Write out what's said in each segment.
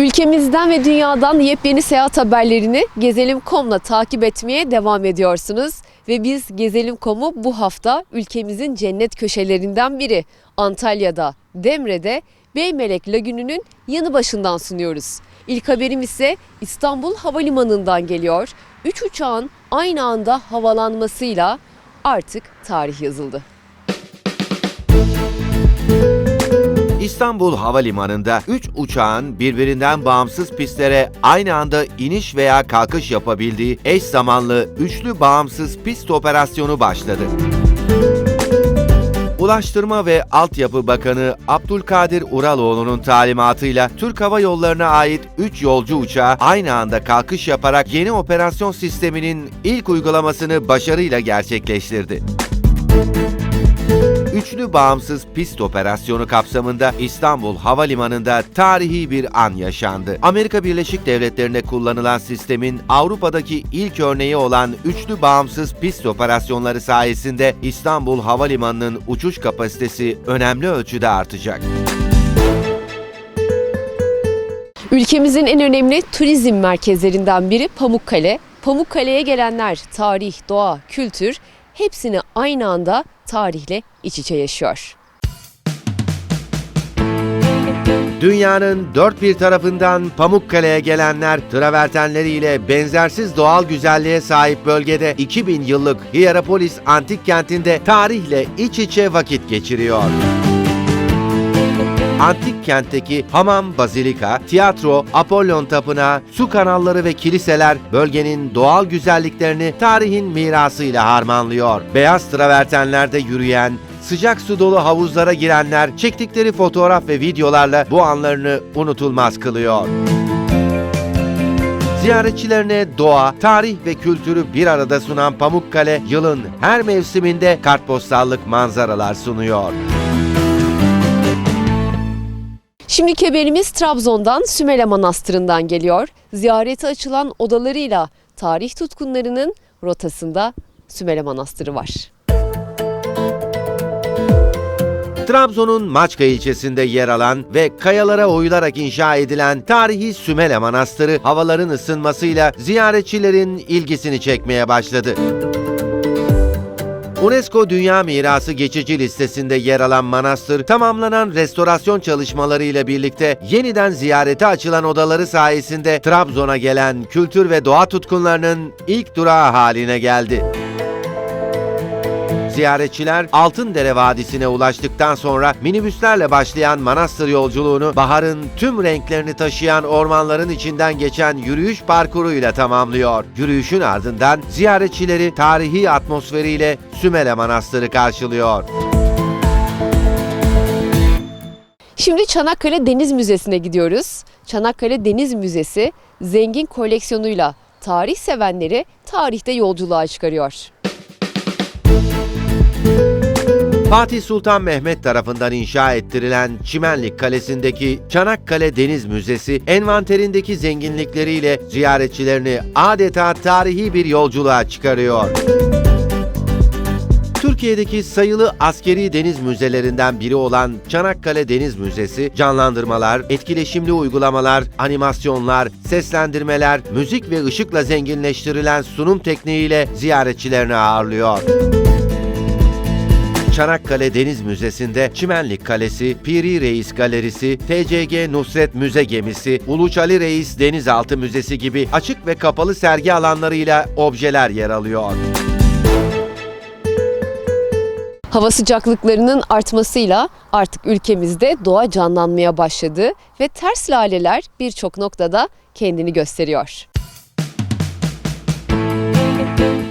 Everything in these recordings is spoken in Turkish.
Ülkemizden ve dünyadan yepyeni seyahat haberlerini Gezelim.com'la takip etmeye devam ediyorsunuz. Ve biz Gezelim.com'u bu hafta ülkemizin cennet köşelerinden biri Antalya'da, Demre'de Beymelek Lagünü'nün yanı başından sunuyoruz. İlk haberim ise İstanbul Havalimanı'ndan geliyor. Üç uçağın aynı anda havalanmasıyla artık tarih yazıldı. İstanbul Havalimanı'nda 3 uçağın birbirinden bağımsız pistlere aynı anda iniş veya kalkış yapabildiği eş zamanlı üçlü bağımsız pist operasyonu başladı. Ulaştırma ve Altyapı Bakanı Abdülkadir Uraloğlu'nun talimatıyla Türk Hava Yolları'na ait 3 yolcu uçağı aynı anda kalkış yaparak yeni operasyon sisteminin ilk uygulamasını başarıyla gerçekleştirdi. Üçlü bağımsız pist operasyonu kapsamında İstanbul Havalimanı'nda tarihi bir an yaşandı. Amerika Birleşik Devletleri'nde kullanılan sistemin Avrupa'daki ilk örneği olan üçlü bağımsız pist operasyonları sayesinde İstanbul Havalimanı'nın uçuş kapasitesi önemli ölçüde artacak. Ülkemizin en önemli turizm merkezlerinden biri Pamukkale. Pamukkale'ye gelenler tarih, doğa, kültür hepsini aynı anda tarihle iç içe yaşıyor. Dünyanın dört bir tarafından Pamukkale'ye gelenler travertenleriyle benzersiz doğal güzelliğe sahip bölgede 2000 yıllık Hierapolis antik kentinde tarihle iç içe vakit geçiriyor. Antik kentteki hamam, bazilika, tiyatro, Apollon tapınağı, su kanalları ve kiliseler bölgenin doğal güzelliklerini tarihin mirasıyla harmanlıyor. Beyaz travertenlerde yürüyen, sıcak su dolu havuzlara girenler çektikleri fotoğraf ve videolarla bu anlarını unutulmaz kılıyor. Ziyaretçilerine doğa, tarih ve kültürü bir arada sunan Pamukkale, yılın her mevsiminde kartpostallık manzaralar sunuyor. Şimdiki haberimiz Trabzon'dan Sümele Manastırı'ndan geliyor. Ziyarete açılan odalarıyla tarih tutkunlarının rotasında Sümele Manastırı var. Trabzon'un Maçka ilçesinde yer alan ve kayalara oyularak inşa edilen tarihi Sümele Manastırı havaların ısınmasıyla ziyaretçilerin ilgisini çekmeye başladı. UNESCO Dünya Mirası geçici listesinde yer alan manastır, tamamlanan restorasyon çalışmaları ile birlikte yeniden ziyarete açılan odaları sayesinde Trabzon'a gelen kültür ve doğa tutkunlarının ilk durağı haline geldi. Ziyaretçiler Altındere Vadisi'ne ulaştıktan sonra minibüslerle başlayan manastır yolculuğunu baharın tüm renklerini taşıyan ormanların içinden geçen yürüyüş parkuruyla tamamlıyor. Yürüyüşün ardından ziyaretçileri tarihi atmosferiyle Sümele Manastırı karşılıyor. Şimdi Çanakkale Deniz Müzesi'ne gidiyoruz. Çanakkale Deniz Müzesi zengin koleksiyonuyla tarih sevenleri tarihte yolculuğa çıkarıyor. Fatih Sultan Mehmet tarafından inşa ettirilen Çimenlik Kalesi'ndeki Çanakkale Deniz Müzesi envanterindeki zenginlikleriyle ziyaretçilerini adeta tarihi bir yolculuğa çıkarıyor. Türkiye'deki sayılı askeri deniz müzelerinden biri olan Çanakkale Deniz Müzesi, canlandırmalar, etkileşimli uygulamalar, animasyonlar, seslendirmeler, müzik ve ışıkla zenginleştirilen sunum tekniğiyle ziyaretçilerini ağırlıyor. Çanakkale Deniz Müzesi'nde Çimenlik Kalesi, Piri Reis Galerisi, TCG Nusret Müze Gemisi, Uluç Ali Reis Denizaltı Müzesi gibi açık ve kapalı sergi alanlarıyla objeler yer alıyor. Hava sıcaklıklarının artmasıyla artık ülkemizde doğa canlanmaya başladı ve ters laleler birçok noktada kendini gösteriyor.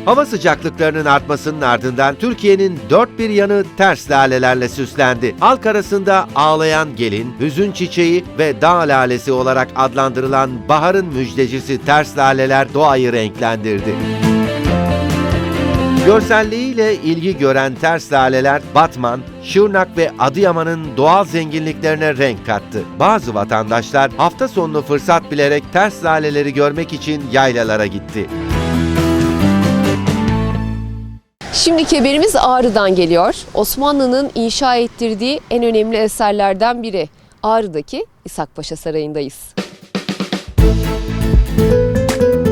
Hava sıcaklıklarının artmasının ardından Türkiye'nin dört bir yanı ters lalelerle süslendi. Halk arasında ağlayan gelin, hüzün çiçeği ve dağ lalesi olarak adlandırılan baharın müjdecisi ters laleler doğayı renklendirdi. Görselliğiyle ilgi gören ters laleler Batman, Şırnak ve Adıyaman'ın doğal zenginliklerine renk kattı. Bazı vatandaşlar hafta sonunu fırsat bilerek ters laleleri görmek için yaylalara gitti. Şimdiki haberimiz Ağrı'dan geliyor. Osmanlı'nın inşa ettirdiği en önemli eserlerden biri Ağrı'daki İshak Paşa Sarayı'ndayız.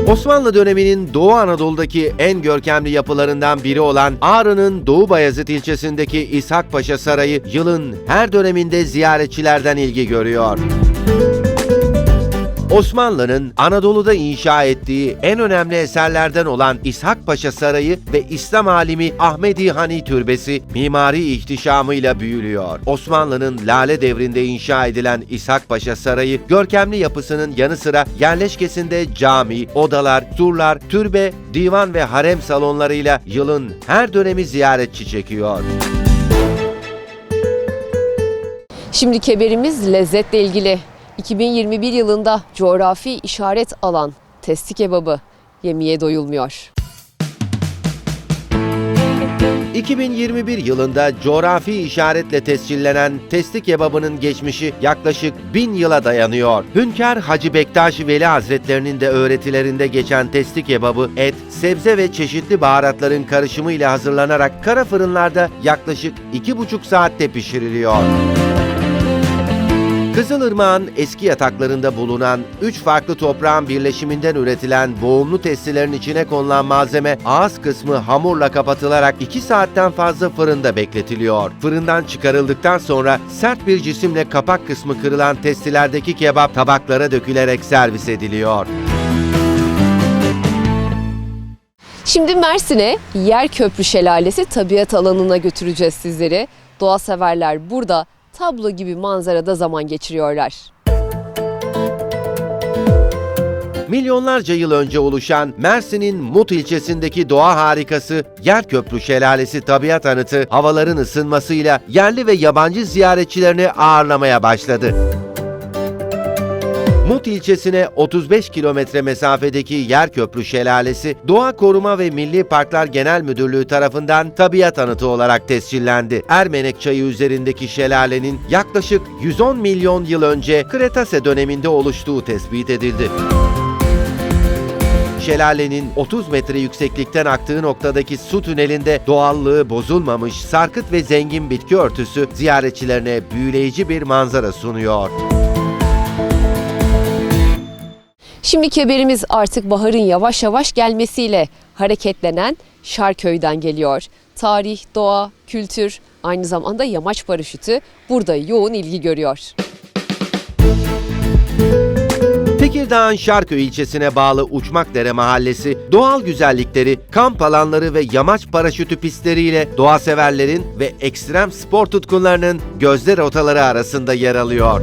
Osmanlı döneminin Doğu Anadolu'daki en görkemli yapılarından biri olan Ağrı'nın Doğu Bayezid ilçesindeki İshak Paşa Sarayı yılın her döneminde ziyaretçilerden ilgi görüyor. Osmanlı'nın Anadolu'da inşa ettiği en önemli eserlerden olan İshak Paşa Sarayı ve İslam alimi Ahmedi Hani Türbesi mimari ihtişamıyla büyülüyor. Osmanlı'nın Lale devrinde inşa edilen İshak Paşa Sarayı görkemli yapısının yanı sıra yerleşkesinde cami, odalar, surlar, türbe, divan ve harem salonlarıyla yılın her dönemi ziyaretçi çekiyor. Şimdiki haberimiz lezzetle ilgili. 2021 yılında coğrafi işaret alan testi kebabı yemeye doyulmuyor. 2021 yılında coğrafi işaretle tescillenen testi kebabının geçmişi yaklaşık bin yıla dayanıyor. Hünkar Hacı Bektaş Veli Hazretlerinin de öğretilerinde geçen testi kebabı et, sebze ve çeşitli baharatların karışımıyla hazırlanarak kara fırınlarda yaklaşık 2,5 saatte pişiriliyor. Kızılırmak'ın eski yataklarında bulunan 3 farklı toprağın birleşiminden üretilen boğumlu testilerin içine konulan malzeme ağız kısmı hamurla kapatılarak 2 saatten fazla fırında bekletiliyor. Fırından çıkarıldıktan sonra sert bir cisimle kapak kısmı kırılan testilerdeki kebap tabaklara dökülerek servis ediliyor. Şimdi Mersin'e Yerköprü Şelalesi tabiat alanına götüreceğiz sizleri. Doğa severler burada tablo gibi manzarada zaman geçiriyorlar. Milyonlarca yıl önce oluşan Mersin'in Mut ilçesindeki doğa harikası Yerköprü Şelalesi Tabiat Anıtı havaların ısınmasıyla yerli ve yabancı ziyaretçilerini ağırlamaya başladı. Mut ilçesine 35 kilometre mesafedeki Yerköprü Şelalesi, Doğa Koruma ve Milli Parklar Genel Müdürlüğü tarafından tabiat anıtı olarak tescillendi. Ermenek Çayı üzerindeki şelalenin yaklaşık 110 milyon yıl önce Kretase döneminde oluştuğu tespit edildi. Şelalenin 30 metre yükseklikten aktığı noktadaki su tünelinde doğallığı bozulmamış sarkıt ve zengin bitki örtüsü ziyaretçilerine büyüleyici bir manzara sunuyor. Şimdiki haberimiz artık baharın yavaş yavaş gelmesiyle hareketlenen Şarköy'den geliyor. Tarih, doğa, kültür, aynı zamanda yamaç paraşütü burada yoğun ilgi görüyor. Tekirdağ'ın Şarköy ilçesine bağlı Uçmakdere Mahallesi, doğal güzellikleri, kamp alanları ve yamaç paraşütü pistleriyle doğa severlerin ve ekstrem spor tutkunlarının gözde rotaları arasında yer alıyor.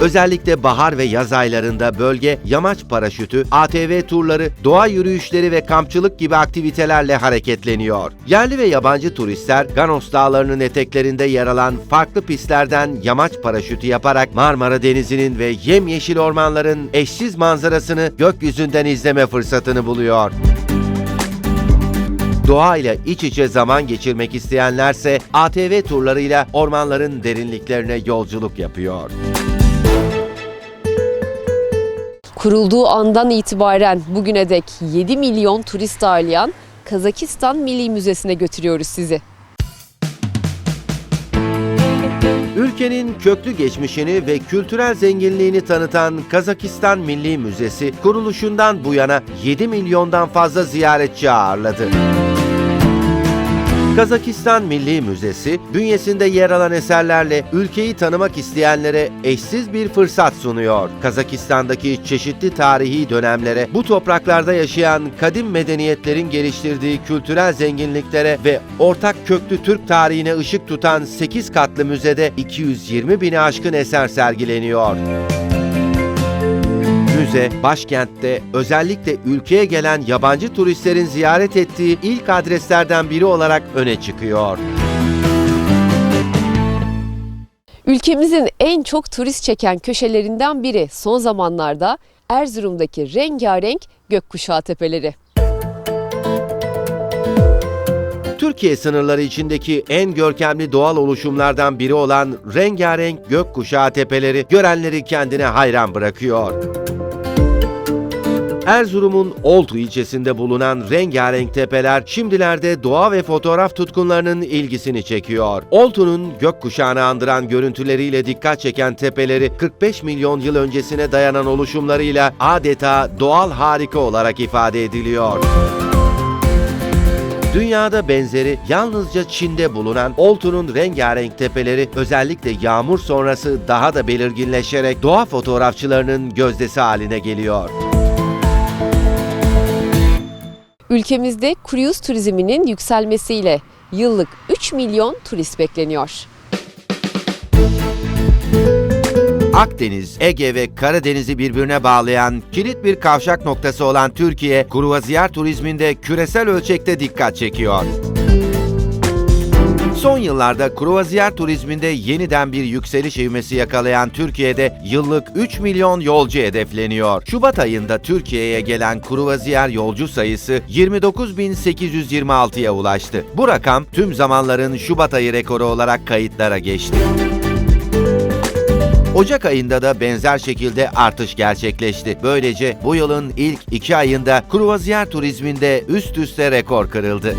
Özellikle bahar ve yaz aylarında bölge yamaç paraşütü, ATV turları, doğa yürüyüşleri ve kampçılık gibi aktivitelerle hareketleniyor. Yerli ve yabancı turistler Ganos Dağları'nın eteklerinde yer alan farklı pistlerden yamaç paraşütü yaparak Marmara Denizi'nin ve yemyeşil ormanların eşsiz manzarasını gökyüzünden izleme fırsatını buluyor. Doğayla iç içe zaman geçirmek isteyenlerse ATV turlarıyla ormanların derinliklerine yolculuk yapıyor. Kurulduğu andan itibaren bugüne dek 7 milyon turist ağırlayan Kazakistan Milli Müzesi'ne götürüyoruz sizi. Ülkenin köklü geçmişini ve kültürel zenginliğini tanıtan Kazakistan Milli Müzesi kuruluşundan bu yana 7 milyondan fazla ziyaretçi ağırladı. Kazakistan Milli Müzesi, bünyesinde yer alan eserlerle ülkeyi tanımak isteyenlere eşsiz bir fırsat sunuyor. Kazakistan'daki çeşitli tarihi dönemlere, bu topraklarda yaşayan kadim medeniyetlerin geliştirdiği kültürel zenginliklere ve ortak köklü Türk tarihine ışık tutan 8 katlı müzede 220 bini aşkın eser sergileniyor. Müze, başkentte özellikle ülkeye gelen yabancı turistlerin ziyaret ettiği ilk adreslerden biri olarak öne çıkıyor. Ülkemizin en çok turist çeken köşelerinden biri son zamanlarda Erzurum'daki rengarenk gökkuşağı tepeleri. Türkiye sınırları içindeki en görkemli doğal oluşumlardan biri olan rengarenk gökkuşağı tepeleri görenleri kendine hayran bırakıyor. Erzurum'un Oltu ilçesinde bulunan rengarenk tepeler şimdilerde doğa ve fotoğraf tutkunlarının ilgisini çekiyor. Oltu'nun gökkuşağını andıran görüntüleriyle dikkat çeken tepeleri 45 milyon yıl öncesine dayanan oluşumlarıyla adeta doğal harika olarak ifade ediliyor. Dünyada benzeri yalnızca Çin'de bulunan Oltu'nun rengarenk tepeleri özellikle yağmur sonrası daha da belirginleşerek doğa fotoğrafçılarının gözdesi haline geliyor. Ülkemizde kruz turizminin yükselmesiyle yıllık 3 milyon turist bekleniyor. Akdeniz, Ege ve Karadeniz'i birbirine bağlayan kilit bir kavşak noktası olan Türkiye, kruvaziyer turizminde küresel ölçekte dikkat çekiyor. Son yıllarda kruvaziyer turizminde yeniden bir yükseliş ivmesi yakalayan Türkiye'de yıllık 3 milyon yolcu hedefleniyor. Şubat ayında Türkiye'ye gelen kruvaziyer yolcu sayısı 29.826'ya ulaştı. Bu rakam tüm zamanların Şubat ayı rekoru olarak kayıtlara geçti. Ocak ayında da benzer şekilde artış gerçekleşti. Böylece bu yılın ilk iki ayında kruvaziyer turizminde üst üste rekor kırıldı.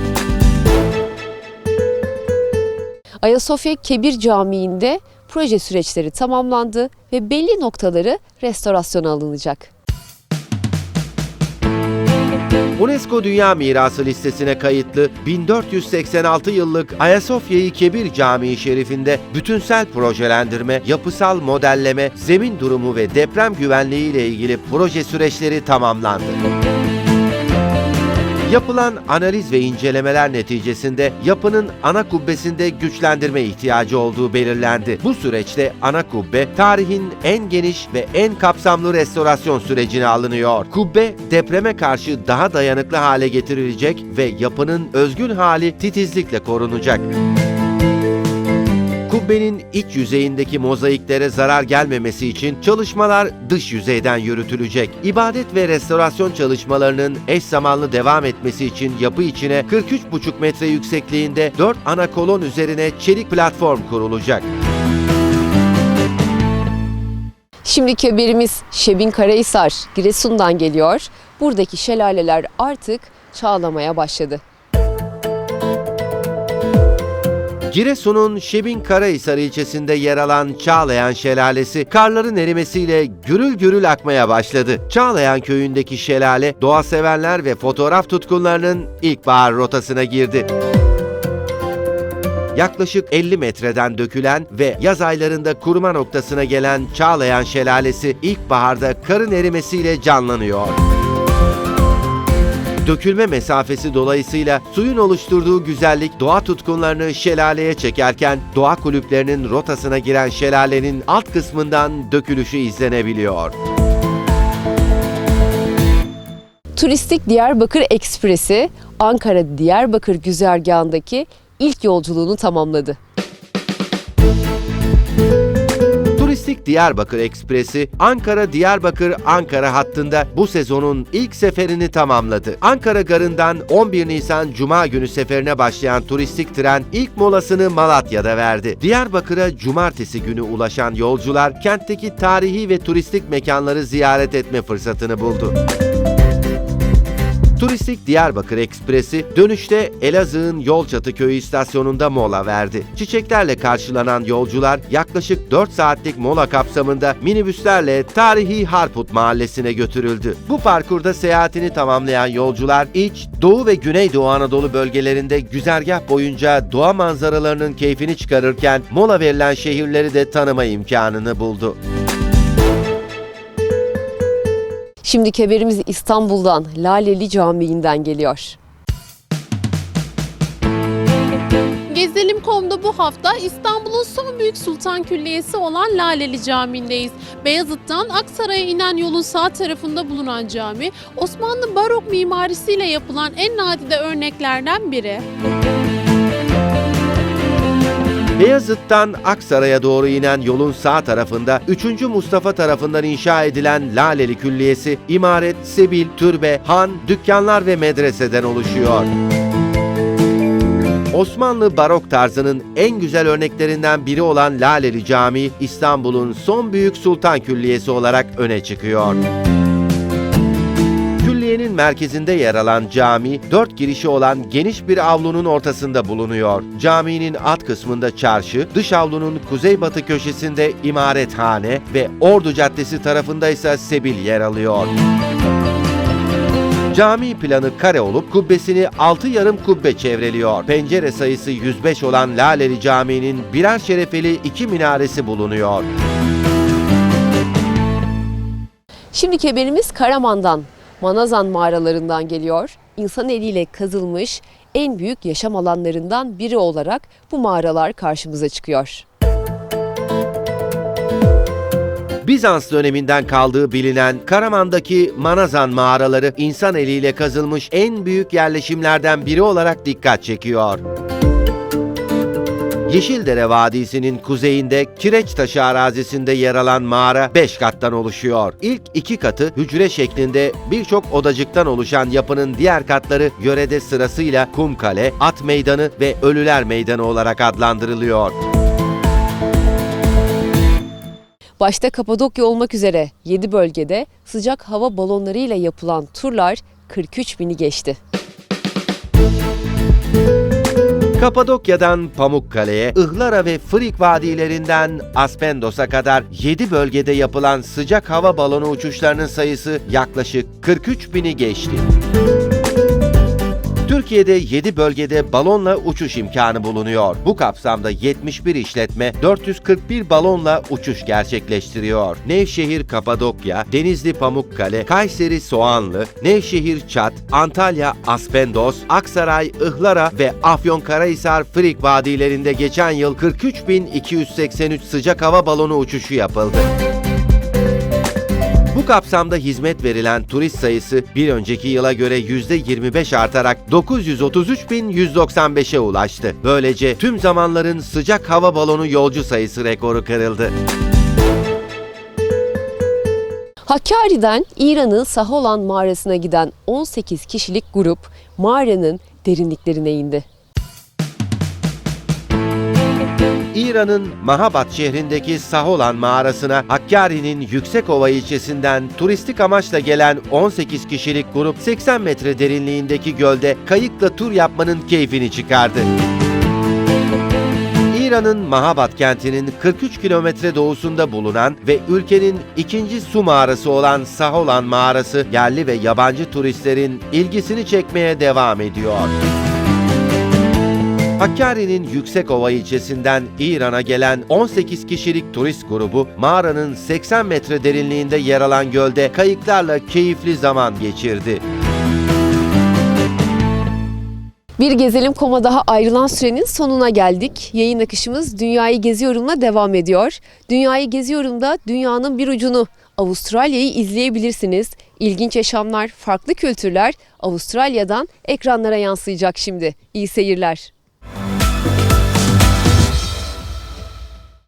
Ayasofya Kebir Camii'nde proje süreçleri tamamlandı ve belli noktaları restorasyona alınacak. UNESCO Dünya Mirası listesine kayıtlı 1486 yıllık Ayasofya-i Kebir Camii Şerifinde bütünsel projelendirme, yapısal modelleme, zemin durumu ve deprem güvenliği ile ilgili proje süreçleri tamamlandı. Yapılan analiz ve incelemeler neticesinde yapının ana kubbesinde güçlendirme ihtiyacı olduğu belirlendi. Bu süreçte ana kubbe tarihin en geniş ve en kapsamlı restorasyon sürecine alınıyor. Kubbe depreme karşı daha dayanıklı hale getirilecek ve yapının özgün hali titizlikle korunacak. Kubbenin iç yüzeyindeki mozaiklere zarar gelmemesi için çalışmalar dış yüzeyden yürütülecek. İbadet ve restorasyon çalışmalarının eş zamanlı devam etmesi için yapı içine 43,5 metre yüksekliğinde 4 ana kolon üzerine çelik platform kurulacak. Şimdiki haberimiz Şebin Karahisar, Giresun'dan geliyor. Buradaki şelaleler artık çağlamaya başladı. Giresun'un Şebin Karahisar ilçesinde yer alan Çağlayan Şelalesi karların erimesiyle gürül gürül akmaya başladı. Çağlayan köyündeki şelale doğa severler ve fotoğraf tutkunlarının ilkbahar rotasına girdi. Yaklaşık 50 metreden dökülen ve yaz aylarında kuruma noktasına gelen Çağlayan Şelalesi ilkbaharda karın erimesiyle canlanıyor. Dökülme mesafesi dolayısıyla suyun oluşturduğu güzellik doğa tutkunlarını şelaleye çekerken doğa kulüplerinin rotasına giren şelalenin alt kısmından dökülüşü izlenebiliyor. Turistik Diyarbakır Ekspresi Ankara-Diyarbakır güzergahındaki ilk yolculuğunu tamamladı. Turistik Diyarbakır Ekspresi Ankara-Diyarbakır-Ankara hattında bu sezonun ilk seferini tamamladı. Ankara Garı'ndan 11 Nisan Cuma günü seferine başlayan turistik tren ilk molasını Malatya'da verdi. Diyarbakır'a cumartesi günü ulaşan yolcular kentteki tarihi ve turistik mekanları ziyaret etme fırsatını buldu. Turistik Diyarbakır Ekspresi dönüşte Elazığ'ın Yolçatı Köyü istasyonunda mola verdi. Çiçeklerle karşılanan yolcular yaklaşık 4 saatlik mola kapsamında minibüslerle tarihi Harput Mahallesi'ne götürüldü. Bu parkurda seyahatini tamamlayan yolcular İç, Doğu ve Güneydoğu Anadolu bölgelerinde güzergah boyunca doğa manzaralarının keyfini çıkarırken mola verilen şehirleri de tanıma imkanını buldu. Şimdiki haberimiz İstanbul'dan Laleli Camii'nden geliyor. Gezelim.com'da bu hafta İstanbul'un son büyük sultan külliyesi olan Laleli Camii'ndeyiz. Beyazıt'tan Aksaray'a inen yolun sağ tarafında bulunan cami, Osmanlı barok mimarisiyle yapılan en nadide örneklerden biri. Beyazıt'tan Aksaray'a doğru inen yolun sağ tarafında 3. Mustafa tarafından inşa edilen Laleli Külliyesi, imaret, sebil, türbe, han, dükkanlar ve medreseden oluşuyor. Osmanlı barok tarzının en güzel örneklerinden biri olan Laleli Camii, İstanbul'un son büyük sultan külliyesi olarak öne çıkıyor. Merkezinde yer alan cami, dört girişi olan geniş bir avlunun ortasında bulunuyor. Caminin alt kısmında çarşı, dış avlunun kuzeybatı köşesinde imarethane ve Ordu Caddesi tarafında ise sebil yer alıyor. Cami planı kare olup kubbesini altı yarım kubbe çevreliyor. Pencere sayısı 105 olan Laleli Camii'nin birer şerefeli iki minaresi bulunuyor. Şimdiki haberimiz Karaman'dan, Manazan mağaralarından geliyor. İnsan eliyle kazılmış en büyük yaşam alanlarından biri olarak bu mağaralar karşımıza çıkıyor. Bizans döneminden kaldığı bilinen Karaman'daki Manazan mağaraları insan eliyle kazılmış en büyük yerleşimlerden biri olarak dikkat çekiyor. Yeşildere Vadisi'nin kuzeyinde Kireçtaşı arazisinde yer alan mağara 5 kattan oluşuyor. İlk iki katı hücre şeklinde birçok odacıktan oluşan yapının diğer katları yörede sırasıyla Kumkale, At Meydanı ve Ölüler Meydanı olarak adlandırılıyor. Başta Kapadokya olmak üzere 7 bölgede sıcak hava balonlarıyla yapılan turlar 43 bini geçti. Kapadokya'dan Pamukkale'ye, Ihlara ve Frik vadilerinden Aspendos'a kadar 7 bölgede yapılan sıcak hava balonu uçuşlarının sayısı yaklaşık 43 bini geçti. Türkiye'de 7 bölgede balonla uçuş imkanı bulunuyor. Bu kapsamda 71 işletme 441 balonla uçuş gerçekleştiriyor. Nevşehir Kapadokya, Denizli Pamukkale, Kayseri Soğanlı, Nevşehir Çat, Antalya Aspendos, Aksaray Ihlara ve Afyonkarahisar Frik vadilerinde geçen yıl 43.283 sıcak hava balonu uçuşu yapıldı. Kapsamda hizmet verilen turist sayısı bir önceki yıla göre %25 artarak 933.195'e ulaştı. Böylece tüm zamanların sıcak hava balonu yolcu sayısı rekoru kırıldı. Hakkari'den İran'ın Saholan mağarasına giden 18 kişilik grup mağaranın derinliklerine indi. İran'ın Mahabat şehrindeki Saholan mağarasına Hakkari'nin Yüksekova ilçesinden turistik amaçla gelen 18 kişilik grup 80 metre derinliğindeki gölde kayıkla tur yapmanın keyfini çıkardı. İran'ın Mahabat kentinin 43 kilometre doğusunda bulunan ve ülkenin ikinci su mağarası olan Saholan mağarası yerli ve yabancı turistlerin ilgisini çekmeye devam ediyor. Hakkari'nin Yüksekova ilçesinden İran'a gelen 18 kişilik turist grubu mağaranın 80 metre derinliğinde yer alan gölde kayıklarla keyifli zaman geçirdi. Bir Gezelim Koma daha ayrılan sürenin sonuna geldik. Yayın akışımız Dünyayı Geziyorum'la devam ediyor. Dünyayı Geziyorum'da dünyanın bir ucunu Avustralya'yı izleyebilirsiniz. İlginç yaşamlar, farklı kültürler Avustralya'dan ekranlara yansıyacak şimdi. İyi seyirler.